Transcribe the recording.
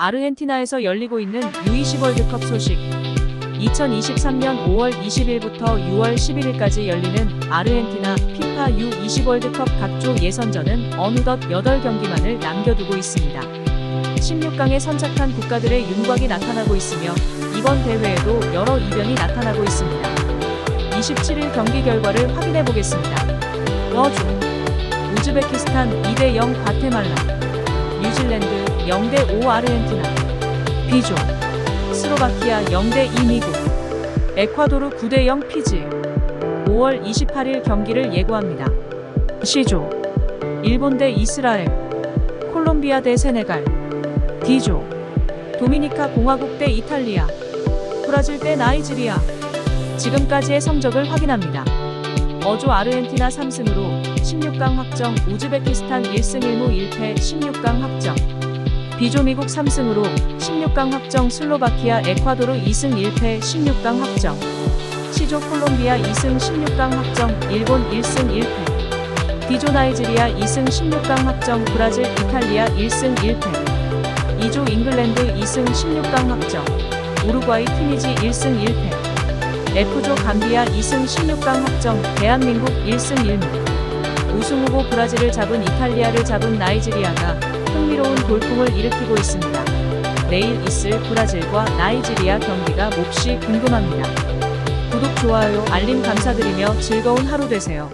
아르헨티나에서 열리고 있는 U20 월드컵 소식. 2023년 5월 20일부터 6월 11일까지 열리는 아르헨티나 피파 U20 월드컵 각조 예선전은 어느덧 8경기만을 남겨두고 있습니다. 16강에 선착한 국가들의 윤곽이 나타나고 있으며 이번 대회에도 여러 이변이 나타나고 있습니다. 27일 경기 결과를 확인해 보겠습니다. 여주 우즈베키스탄 2대0 과테말라 뉴질랜드 0대5 아르헨티나 비조 스로바키아 0대2 미국 에콰도르 9대0 피지 5월 28일 경기를 예고합니다. C조 일본 대 이스라엘 콜롬비아 대 세네갈 D조 도미니카 공화국 대 이탈리아 브라질 대 나이지리아 지금까지의 성적을 확인합니다. 어조 아르헨티나 3승으로 16강 확정, 우즈베키스탄 1승 1무 1패 16강 확정. 비조 미국 3승으로 16강 확정, 슬로바키아 에콰도르 2승 1패 16강 확정. 시조 콜롬비아 2승 16강 확정, 일본 1승 1패. 디조 나이지리아 2승 16강 확정, 브라질 이탈리아 1승 1패. 2조 잉글랜드 2승 16강 확정. 우루과이 튀니지 1승 1패. F조 감비아 2승 16강 확정, 대한민국 1승 1무. 우승 후보 브라질을 잡은 이탈리아를 잡은 나이지리아가 흥미로운 돌풍을 일으키고 있습니다. 내일 있을 브라질과 나이지리아 경기가 몹시 궁금합니다. 구독, 좋아요, 알림 감사드리며 즐거운 하루 되세요.